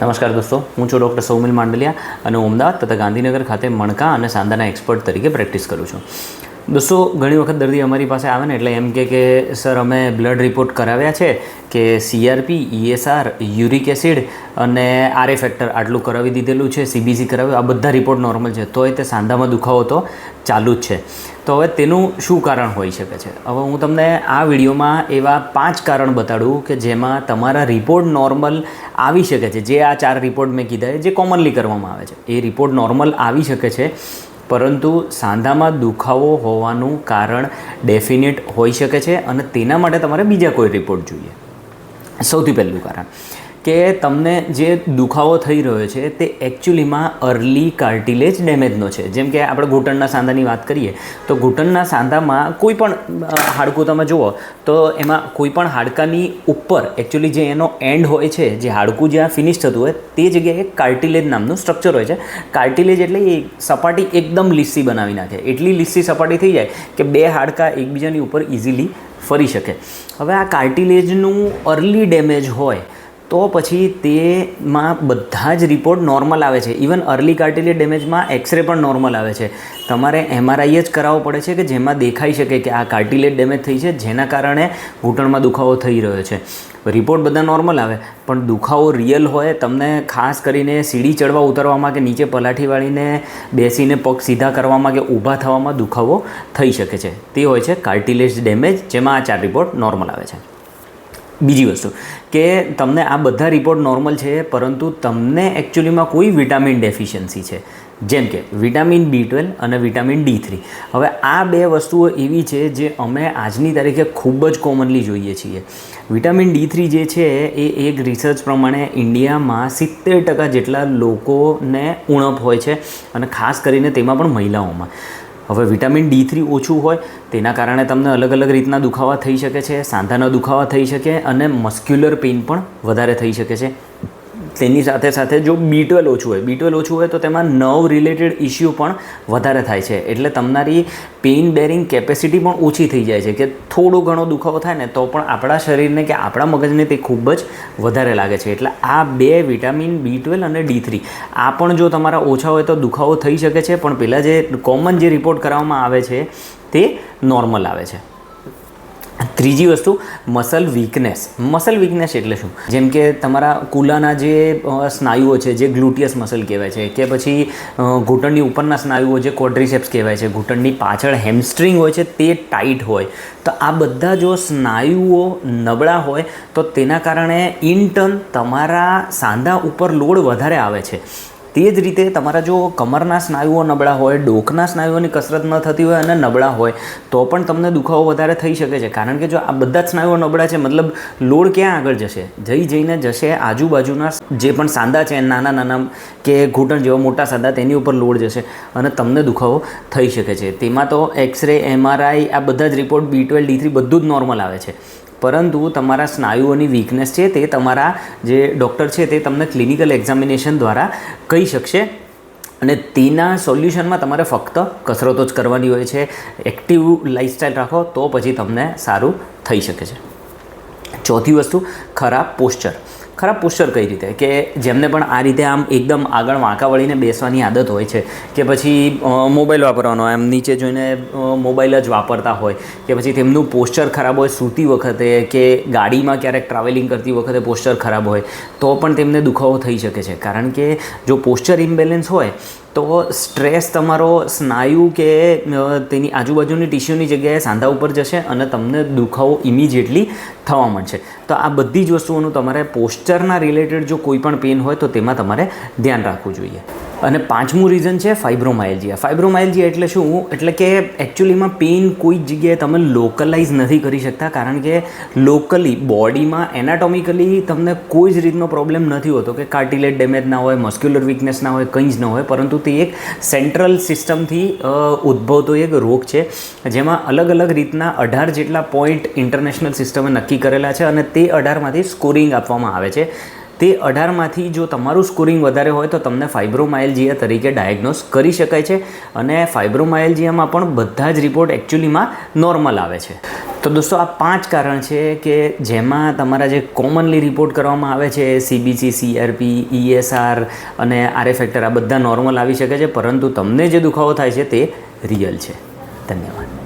નમસ્કાર દોસ્તો, હું છું ડૉક્ટર સૌમિલ માંડલિયા અને હું અમદાવાદ તથા ગાંધીનગર ખાતે મણકા અને સાંધાના એક્સપર્ટ તરીકે પ્રેક્ટિસ કરું છું. દોસ્તો, ઘણી વખત દર્દી અમારી પાસે આવે ને, એટલે એમ કે કે, સર, અમે બ્લડ રિપોર્ટ કરાવ્યા છે કે સીઆરપી ઈએસઆર યુરિક એસિડ અને આરએ ફેક્ટર આટલું કરાવી દીધેલું છે સીબીસી કરાવ્યું, આ બધા રિપોર્ટ નોર્મલ છે. તોય તે સાંધામાં દુખાવો તો ચાલુ જ છે. તો હવે તેનું શું કારણ હોઈ શકે છે? હવે હું તમને આ વિડીયોમાં એવા પાંચ કારણ બતાડું કે જેમાં તમારા રિપોર્ટ નોર્મલ આવી શકે છે. જે આ ચાર રિપોર્ટ મેં કીધા જે કોમનલી કરવામાં આવે છે. એ રિપોર્ટ નોર્મલ આવી શકે છે. પરંતુ સાંધામાં દુખાવો હોવાનું કારણ ડેફિનેટ હોઈ શકે છે અને તેના માટે તમારે બીજા કોઈ રિપોર્ટ જોઈએ. સૌથી પહેલું કારણ. કે તમને જે દુખાવો થઈ રહ્યો છે તે એકચ્યુઅલીમાં અર્લી કાર્ટિલેજ ડેમેજનો છે. જેમ કે આપણે ઘૂંટણના સાંધાની વાત કરીએ, તો ઘૂંટણના સાંધામાં કોઈ પણ હાડકું તમે જુઓ, તો એમાં કોઈ પણ હાડકાની ઉપર એકચ્યુઅલી જે એનો એન્ડ હોય છે, જે હાડકું જ્યાં ફિનિશ થતું હોય, તે જગ્યાએ કાર્ટિલેજ નામનું સ્ટ્રક્ચર હોય છે. કાર્ટિલેજ એટલે એ સપાટી એકદમ લીસી બનાવી નાખે. એટલી લીસી સપાટી થઈ જાય કે બે હાડકાં એકબીજાની ઉપર ઇઝીલી ફરી શકે. હવે આ કાર્ટિલેજનું અર્લી ડેમેજ હોય તો પછી તેમાં બધા જ રિપોર્ટ નોર્મલ આવે છે. ઇવન અર્લી કાર્ટિલેજ ડેમેજમાં એક્સરે પણ નોર્મલ આવે છે. તમારે એમઆરઆઈ જ કરાવવો પડે છે કે જેમાં દેખાઈ શકે કે આ કાર્ટિલેજ ડેમેજ થઈ છે, જેના કારણે ઘૂંટણમાં દુખાવો થઈ રહ્યો છે. રિપોર્ટ બધા નોર્મલ આવે, પણ દુખાવો રિયલ હોય, તમને ખાસ કરીને સીડી ચડવા ઉતરવામાં કે નીચે પલાઠી વાળીને બેસીને પગ સીધા કરવામાં કે ઊભા થવામાં દુખાવો થઈ શકે છે. તે હોય છે કાર્ટિલેજ ડેમેજ જેમાં આ ચાર રિપોર્ટ નોર્મલ આવે છે. બીજી વસ્તુ, કે તમને આ બધા રિપોર્ટ નોર્મલ છે, પરંતુ તમને એકચ્યુઅલીમાં કોઈ વિટામિન ડેફિશિયન્સી છે. જેમ કે વિટામિન બી ટ્વેલ્વ અને વિટામિન ડી થ્રી હવે આ બે વસ્તુઓ એવી છે જે અમે આજની તારીખે ખૂબ જ કોમનલી જોઈએ છીએ. વિટામિન ડી થ્રી જે છે, એ એક રિસર્ચ પ્રમાણે ઇન્ડિયામાં સિત્તેર ટકા જેટલા લોકોને ઉણપ હોય છે, અને ખાસ કરીને તેમાં પણ મહિલાઓમાં. હવે વિટામિન ડી થ્રી ઓછું હોય, તેના કારણે તમને અલગ અલગ રીતના દુખાવા થઈ શકે છે, સાંધાના દુખાવા થઈ શકે અને મસ્ક્યુલર પેઇન પણ વધારે થઈ શકે છે. તેની સાથે સાથે જો બી ઓછું હોય બી ટ્વેલ ઓછું હોય તો તેમાં નર્વ રિલેટેડ ઇસ્યુ પણ વધારે થાય છે. એટલે તમારી પેઇન બેરિંગ કેપેસિટી પણ ઓછી થઈ જાય છે કે થોડો ઘણો દુખાવો થાય ને તો પણ આપણા શરીરને કે આપણા મગજને તે ખૂબ જ વધારે લાગે છે. એટલે આ બે વિટામિન બી ટ્વેલ્વ અને ડી થ્રી આ પણ જો તમારા ઓછા હોય તો દુખાવો થઈ શકે છે, પણ પહેલાં જે કોમન જે રિપોર્ટ કરવામાં આવે છે તે નોર્મલ આવે છે. ત્રીજી વસ્તુ મસલ વીકનેસ મસલ વીકનેસ એટલે શું? જેમ કે તમારા કુલાના જે સ્નાયુઓ છે, જે ગ્લુટિયસ મસલ કહેવાય છે, કે પછી ઘૂંટણની ઉપરના સ્નાયુઓ જે કોડ્રીસેપ્સ કહેવાય છે, ઘૂંટણની પાછળ હેમસ્ટ્રિંગ હોય છે, તે ટાઈટ હોય. તો આ બધા જો સ્નાયુઓ નબળા હોય, તો તેના કારણે ઇન ટર્ન તમારા સાંધા ઉપર લોડ વધારે આવે છે. તે જ રીતે તમારા જો કમરના સ્નાયુઓ નબળા હોય ડોકના સ્નાયુઓની કસરત ન થતી હોય અને નબળા હોય, તો પણ તમને દુખાવો વધારે થઈ શકે છે. કારણ કે જો આ બધા જ સ્નાયુઓ નબળા છે, મતલબ લોડ ક્યાં આગળ જશે? જઈ જઈને જશે આજુબાજુના જે પણ સાંદા છે, નાના નાના કે ઘૂંટણ જેવા મોટા સાંદા, તેની ઉપર લોડ જશે અને તમને દુખાવો થઈ શકે છે. તેમાં તો એક્સરે, એમઆરઆઈ, આ બધા જ report B twelve D three બધું જ નોર્મલ આવે છે. પરંતુ તમારા સ્નાયુઓની વીકનેસ છે તે તમારા જે ડૉક્ટર છે તે તમને ક્લિનિકલ એક્ઝામિનેશન દ્વારા કહી શકશે. અને તેના સોલ્યુશનમાં તમારે ફક્ત કસરતો જ કરવાની હોય છે. એક્ટિવ લાઇફસ્ટાઈલ રાખો તો પછી તમને સારું થઈ શકે છે. ચોથી વસ્તુ, ખરાબ પોસ્ચર ખરાબ પોસ્ચર કઈ રીતે? કે જેમને પણ આ રીતે આમ એકદમ આગળ વાંકા વળીને બેસવાની આદત હોય છે, કે પછી મોબાઈલ વાપરવાનો, એમ નીચે જોઈને મોબાઈલ જ વાપરતા હોય, કે પછી તેમનું પોસ્ચર ખરાબ હોય સૂતી વખતે, કે ગાડીમાં ક્યારેક ટ્રાવેલિંગ કરતી વખતે પોસ્ચર ખરાબ હોય, તો પણ તેમને દુખાવો થઈ શકે છે. કારણ કે જો પોસ્ચર ઇમ્બેલેન્સ હોય તો સ્ટ્રેસ તમારો સ્નાયુ કે તેની આજુબાજુની ટિશ્યુની જગ્યાએ સાંધા ઉપર જશે અને તમને દુખાવો ઇમિજિએટલી થવા મળશે તો આ બધી જ વસ્તુઓનું તમારે પોસ્ચરના રિલેટેડ જો કોઈ પણ પેન હોય તો તેમાં તમારે ધ્યાન રાખવું જોઈએ. અને પાંચમું રીઝન છે ફાઇબ્રોમાયલ્જિયા ફાઇબ્રોમાયલ્જિયા એટલે શું? એટલે કે એકચ્યુઅલીમાં પેઇન કોઈ જ જગ્યાએ તમે લોકલાઇઝ નથી કરી શકતા, કારણ કે લોકલી બોડીમાં એનાટોમિકલી તમને કોઈ જ રીતનો પ્રોબ્લેમ નથી હોતો કે કાર્ટિલેજ ડેમેજ ના હોય મસ્ક્યુલર વીકનેસ ના હોય, કંઈ જ ન હોય. પરંતુ તે એક સેન્ટ્રલ સિસ્ટમથી ઉદ્ભવતો એક રોગ છે, જેમાં અલગ અલગ રીતના અઢાર જેટલા પોઈન્ટ ઇન્ટરનેશનલ સિસ્ટમે નક્કી કરેલા છે અને તે અઢારમાંથી સ્કોરિંગ આપવામાં આવે છે. તે અઢારમાંથી જો તમારું સ્કોરિંગ વધારે હોય તો તમને ફાઇબ્રોમાયલજીયા તરીકે ડાયગ્નોસ કરી શકાય છે અને ફાઇબ્રોમાયલજીયામાં પણ બધા જ રિપોર્ટ એકચ્યુઅલીમાં નોર્મલ આવે છે. તો દોસ્તો, આ પાંચ કારણ છે કે જેમાં તમારા જે કોમનલી રિપોર્ટ કરવામાં આવે છે સીબીસી સીઆરપી ઈએસઆર અને આરએ ફેક્ટર આ બધા નોર્મલ આવી શકે છે, પરંતુ તમને જે દુખાવો થાય છે તે રિયલ છે. ધન્યવાદ.